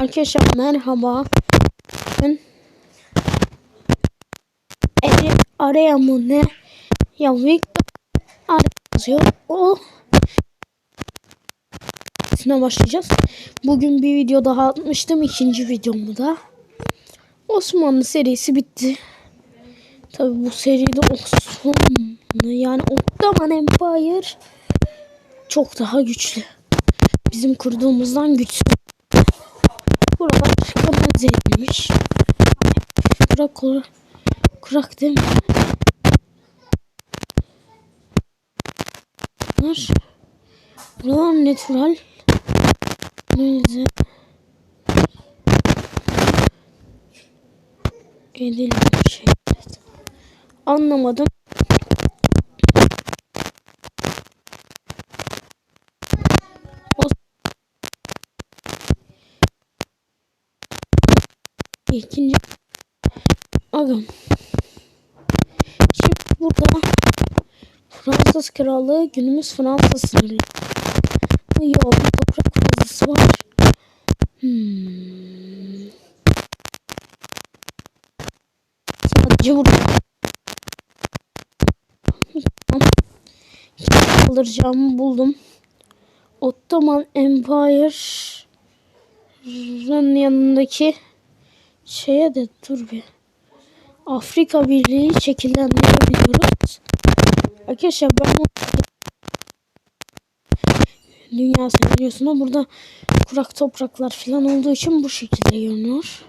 Arkadaşlar merhaba. Ben Eri araya mı ne? Ya Victor yazıyor. O Sine başlayacağız. Bugün bir video daha atmıştım. ikinci videomu da. Osmanlı serisi bitti. Tabi bu seride Osmanlı yani Ottoman Empire çok daha güçlü. Bizim kurduğumuzdan güçlü. Buralar kanalize edilmiş. Kurak kurak. Kurak değil mi? Bunlar. Buralar natural. Kanalize. Edilmiş şey. Anlamadım. İkinci Agam. Şimdi burada Fransız krallığı günümüz Fransa sınırı. Yok bir toprak fazlası var. Hmm. Sadece burada. Tamam. Alacağımı buldum. Ottoman Empire'ın yanındaki şeye de dur bir. Afrika Birliği şekillendirebiliyoruz. Arkadaşlar ben bu dünya seviyorsunda burada kurak topraklar falan olduğu için bu şekilde görünüyor.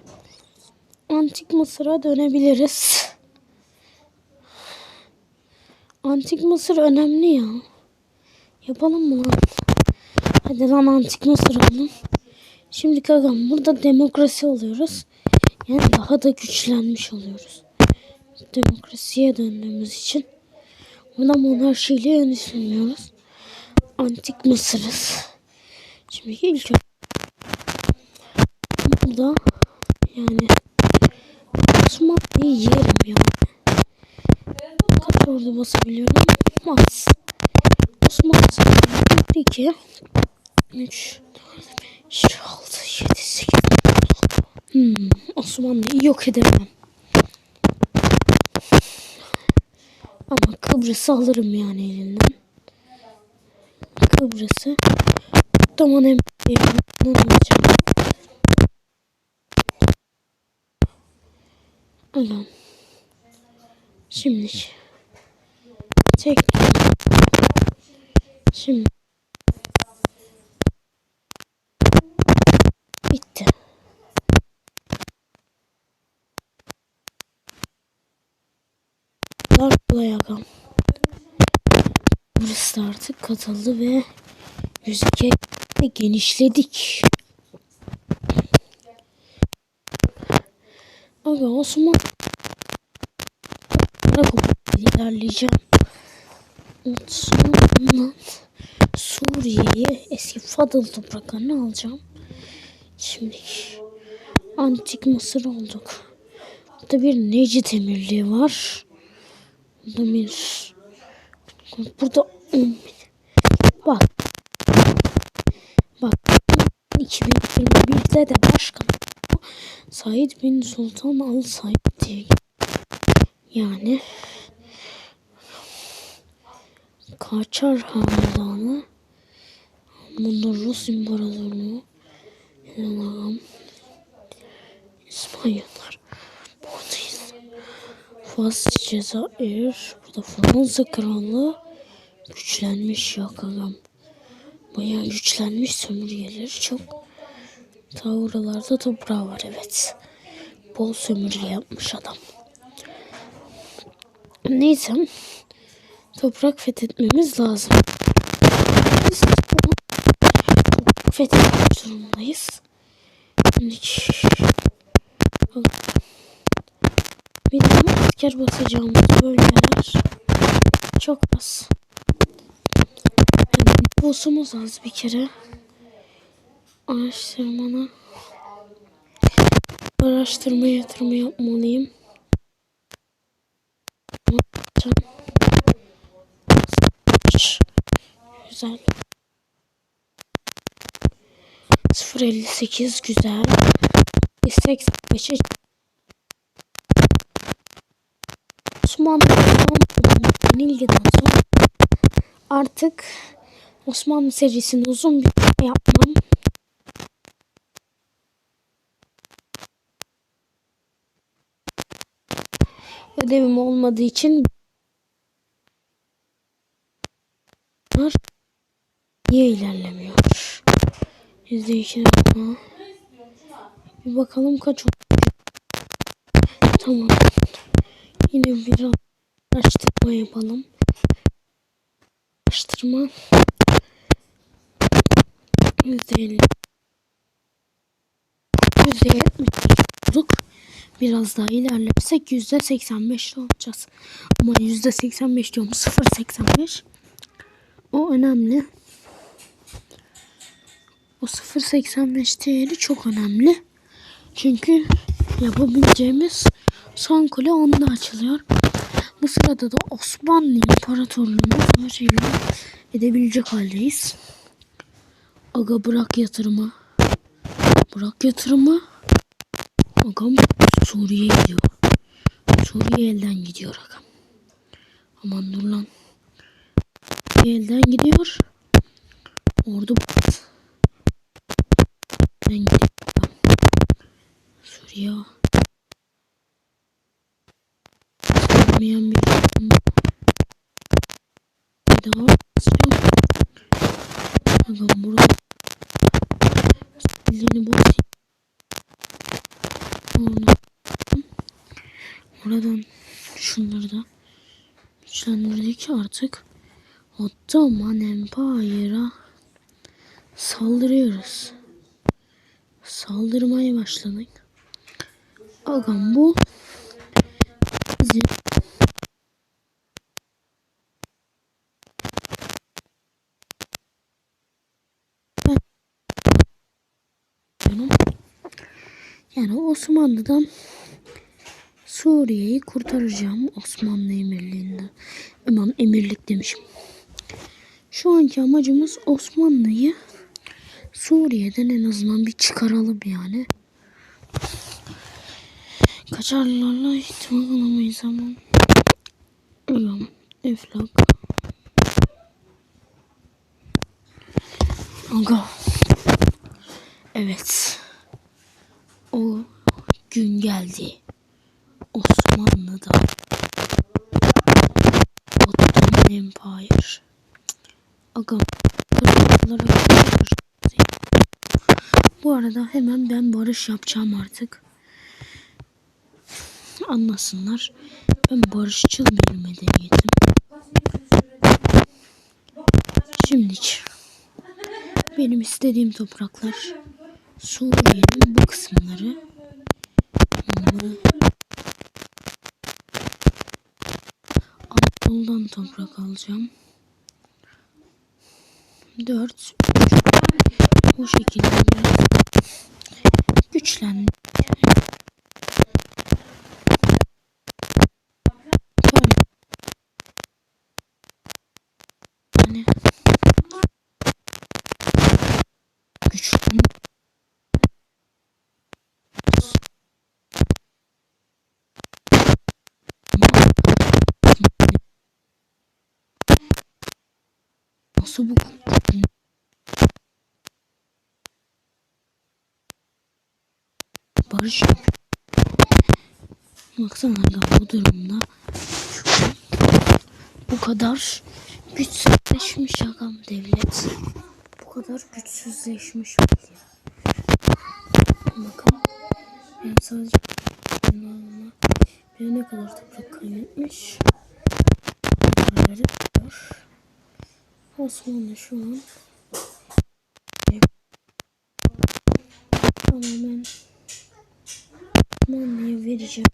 Antik Mısır'a dönebiliriz. Antik Mısır önemli ya. Yapalım mı lan? Hadi lan Antik Mısır olalım. Şimdi kagam burada demokrasi oluyoruz. Yani daha da güçlenmiş oluyoruz. Demokrasiye döndüğümüz için. Burada monarşiyle yönetilmiyoruz. Antik Mısır'ız. Şimdi ilk burada yani Osmanlı'yı yerim ya. Kaç ordu basabiliyorum? Max. Osmanlı 1, 2, 3, 4, 5, 6, 7, 8, Hmm, Osmanlı'yı yok edemem. Ama Kıbrıs'ı alırım yani elinden. Kıbrıs'ı Ottoman Emre'den alacağım. Allah'ım. Şimdi tek şimdi bitti. Kolay agam. Burası da artık katıldı ve yüzüke de genişledik. Aga Osman ilerleyeceğim. Osman'dan Suriye'ye eski Fadıl topraklarını alacağım. Şimdi Antik Mısır olduk. Burada bir Necit Emirliği var. Bir burada 10 bin. Bak. Bak. 2021'de de başkan Said bin Sultan Al Said diye yani Kaçar Hanedanı Bunda Rus İmparatorluğu İspanyollar Buradayız Fas Cezayir. Burada Fransa Krallığı. Güçlenmiş ya kagam Bayağı güçlenmiş sömürgeleri çok Ta oralarda toprağı var evet. Bol sömürge yapmış adam. Neyse. Toprak fethetmemiz lazım. Biz toprak fethetmek durumundayız. Şimdi bizim asker basacağımız bölgeler çok az. Yani az bir kere. Araştırmana araştırma yatırımı yapmalıyım. Güzel. 058 güzel. 85'e Osmanlı yenilgiden sonra artık Osmanlı serisini uzun bir yapmam. Ödevim olmadığı için niye ilerlemiyor? %2 daha. Bir bakalım kaç oldu. Tamam. Yine bir araştırma yapalım. Araştırma. %50. %70 Biraz daha ilerlersek %85 olacağız. Ama %85 diyorum 0.85. O önemli. O 0.85 değeri çok önemli. Çünkü yapabileceğimiz son kule onda açılıyor. Bu sırada da Osmanlı İmparatorluğu'nu savaş ilan edebilecek haldeyiz. Aga bırak yatırımı. Bırak yatırımı. Agam Suriye gidiyor. Suriye elden gidiyor agam. Aman dur lan. Elden gidiyor. Ordu elden gidiyor. Suriye. Olmayan bir durum. Bir daha basacağım. Agam burada. Elini boş. Oradan, oradan şunları da güçlendirdik artık. Ottoman Empire'a saldırıyoruz. Saldırmaya başladık. Agam bu bizim Yani Osmanlı'dan Suriye'yi kurtaracağım Osmanlı Emirliğinden. Aman emirlik demişim. Şu anki amacımız Osmanlı'yı Suriye'den en azından bir çıkaralım yani. Kaçarlarla ihtimal alamayız ama. Yok. Eflak. Aga. Evet. O gün geldi. Osmanlı'da. Ottoman Empire. Aga. Bu arada hemen ben barış yapacağım artık. Anlasınlar. Ben barışçıl bir medeniyetim. Şimdilik benim istediğim topraklar Suriye'nin bu kısımları bunları Anadolu'dan toprak alacağım. 4 bu şekilde güçlendi. Yani güçlendi. Nasıl bu? Yapıyor. Baksana aga bu durumda bu kadar güçsüzleşmiş agam devlet. Bu kadar güçsüzleşmiş oluyor. Bakın ben sadece bir ne kadar toprak kaybetmiş. Osmanlı şu an tamamen Osmanlı'ya vereceğim.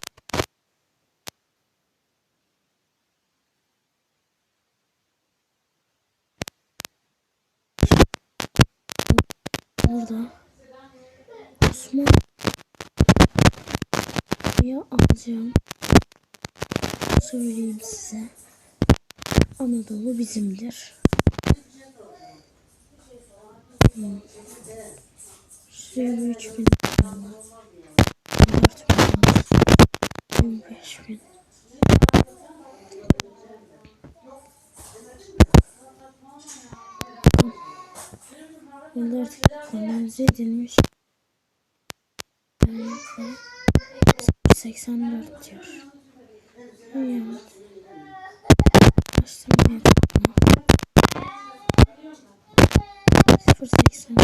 Burada Alacağım. Söyleyeyim size. Anadolu bizimdir. Hmm. Şuraya bir 3 bin. 4 bin. 5 bin. Burada artık kanalize edilmiş. Yani 84 diyor. Evet. Açtırma yapalım. 080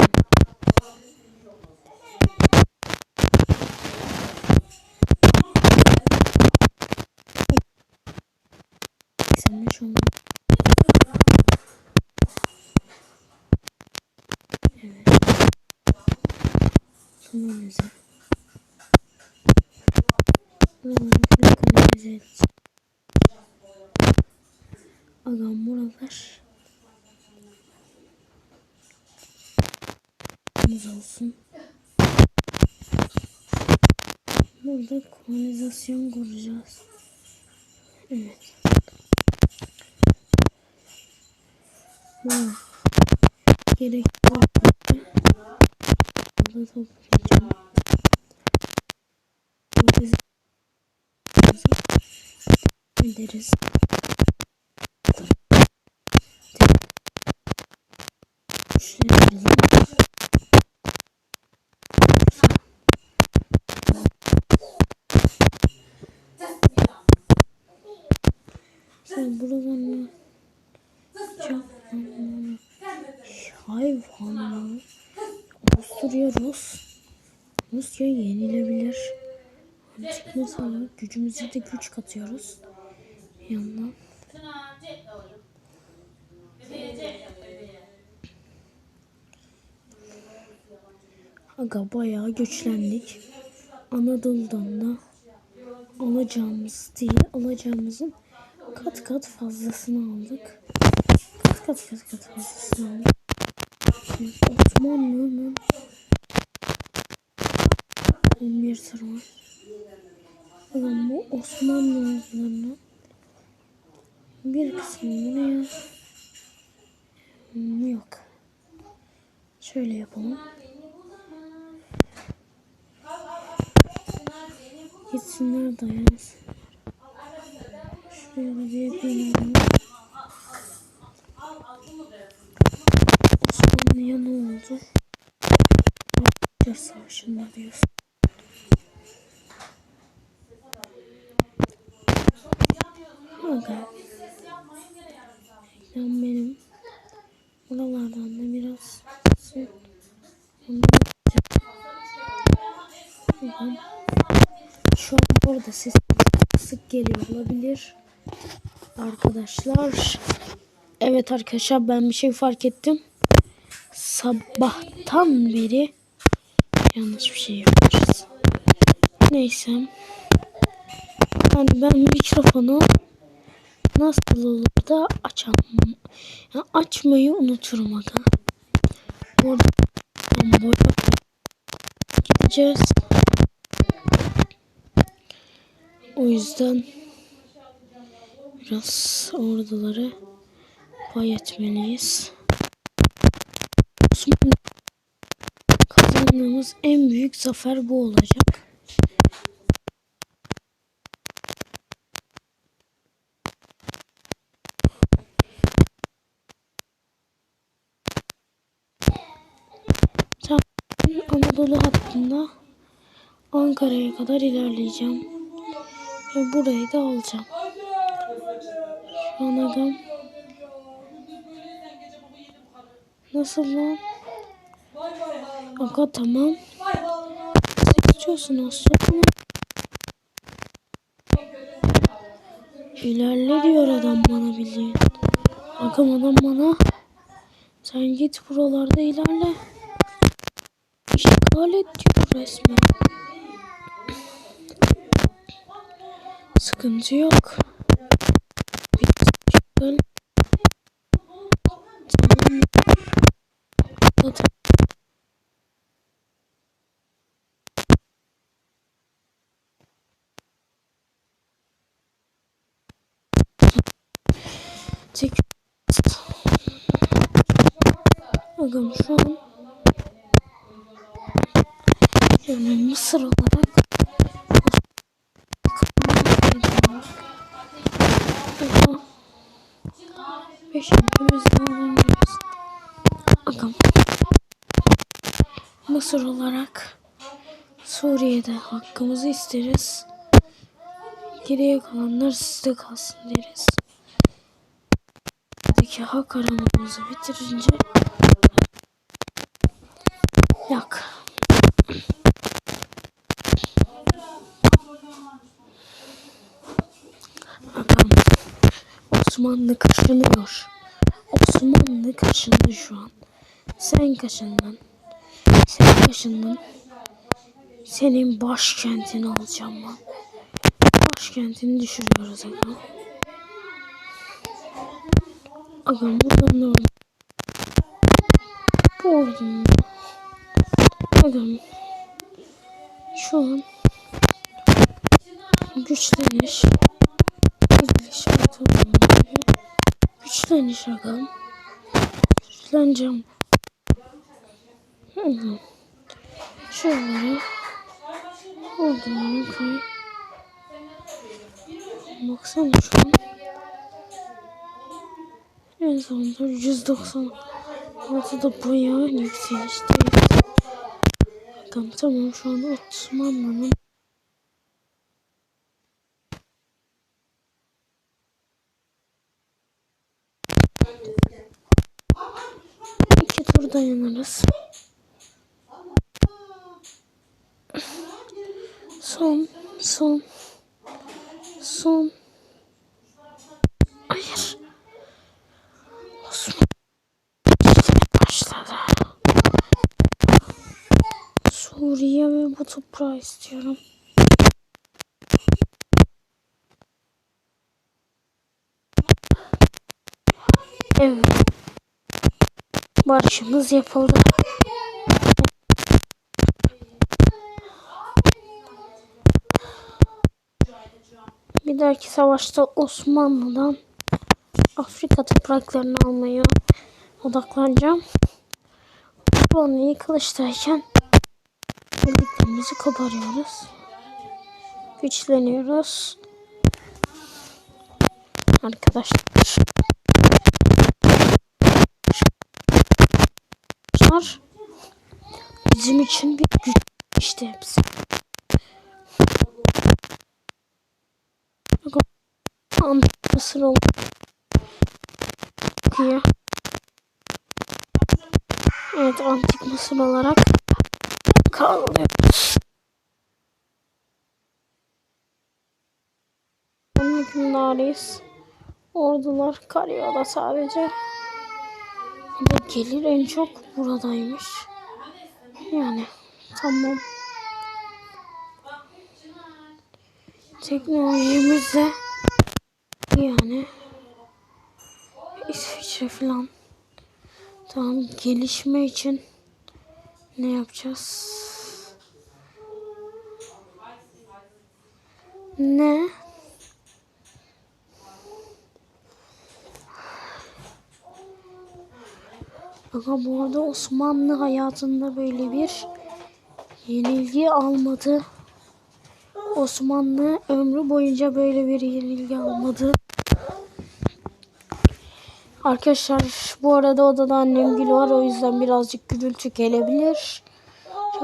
85 oldu. Evet. Kanalize. Buraları edeceğim. Agam buralar. Temiz olsun. Burada kanalizasyon kuracağız. Evet. Wow. Gerekli olduğunda burada toplayacağım. Kanalize Şuraya Sen buradan Japon hayvanlar Avusturya Rus Rusya yenilebilir. Artık mesela gücümüze de güç katıyoruz. Yandan. Aga bayağı güçlendik. Anadolu'dan da alacağımız değil alacağımızın kat kat fazlasını aldık. Kat kat kat kat fazlasını aldık. Osmanlı'nın 11 sıra var. Bu Osmanlı bir kısmı buraya Hmm, yok. Şöyle yapalım. Gitsinler dayansın. Şuraya da bir binelim. Osmanlı'ya ne oldu? Savaşı'nda diyorsun. Aga. Ben benim buralardan da biraz su onu yapacağım. Şu an bu arada ses sık geliyor olabilir. Arkadaşlar. Evet arkadaşlar ben bir şey fark ettim. Sabahtan beri yanlış bir şey yapıyoruz. Neyse. Yani ben mikrofonu nasıl olur da açamam. Yani açmayı unuturum aga. Orada boya gideceğiz. O yüzden biraz orduları pay etmeliyiz. Osmanlı kazandığımız en büyük zafer bu olacak. Anadolu hattında Ankara'ya kadar ilerleyeceğim. Ve burayı da alacağım. Şu an adam Nasıl lan? Aga tamam. Nasıl geçiyorsun aslanım? İlerle diyor adam bana bildiğin. Agam adam bana. Sen git buralarda ilerle. İşgal et diyor resmen. Sıkıntı yok. İşgal. Tamam. Hadi. Tek Agam şu an Yani Mısır olarak Beşinci alabiliriz. Bakalım. Mısır olarak Suriye'de hakkımızı isteriz. Geriye kalanlar sizde kalsın deriz. Buradaki hak aramamızı bitirince yak. Bakalım. Osmanlı kaşınıyor. Osmanlı kaşındı şu an. Sen kaşındın. Sen kaşındın. Senin başkentini alacağım ben. Başkentini düşürüyoruz aga. Aga buradan da orada. Bu da. Aga şu an güçleniş. Hı hı. Şöyle orduları koy. Baksana şu an. En sonunda 190 da bayağı yükselişteyiz. Tamam tamam şu an Osmanlı'nın iki dayanırız. Son, son, son. Hayır. Osman başladı. Suriye ve bu toprağı istiyorum. Evet. Barışımız yapıldı. Bir dahaki savaşta Osmanlı'dan Afrika topraklarını almaya odaklanacağım. Osmanlı'yı kılıçtayken birliklerimizi koparıyoruz. Güçleniyoruz. Arkadaşlar. Arkadaşlar, Bizim için bir güç işte hepsi. Antik Mısır ol- okuyor. Evet Antik Mısır olarak kalıyoruz. Onun hükümdarıyız. Ordular Karyo'da sadece. Da gelir en çok buradaymış. Yani tamam. Teknolojimizde yani İsviçre falan. Tamam gelişme için ne yapacağız? Ne? Aga bu arada Osmanlı hayatında böyle bir yenilgi almadı. Osmanlı ömrü boyunca böyle bir yenilgi almadı. Arkadaşlar bu arada odada annem gül var o yüzden birazcık gürültü gelebilir.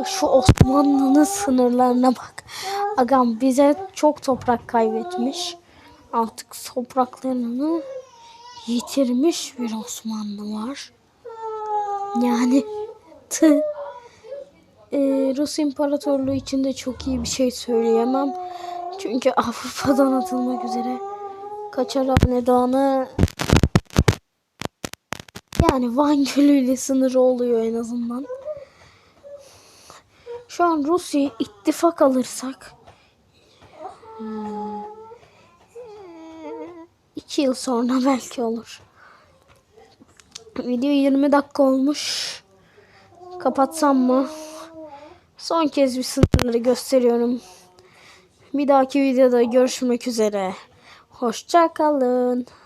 Şu Osmanlı'nın sınırlarına bak. Agam bize çok toprak kaybetmiş. Artık topraklarını yitirmiş bir Osmanlı var. Yani tı. Ee, Rus İmparatorluğu için de çok iyi bir şey söyleyemem. Çünkü Avrupa'dan atılmak üzere kaçar hanedanı yani Van Gölü ile sınırı oluyor en azından. Şu an Rusya ittifak alırsak hmm, iki yıl sonra belki olur. Video 20 dakika olmuş. Kapatsam mı? Son kez bir sınırları gösteriyorum. Bir dahaki videoda görüşmek üzere. Hoşça kalın.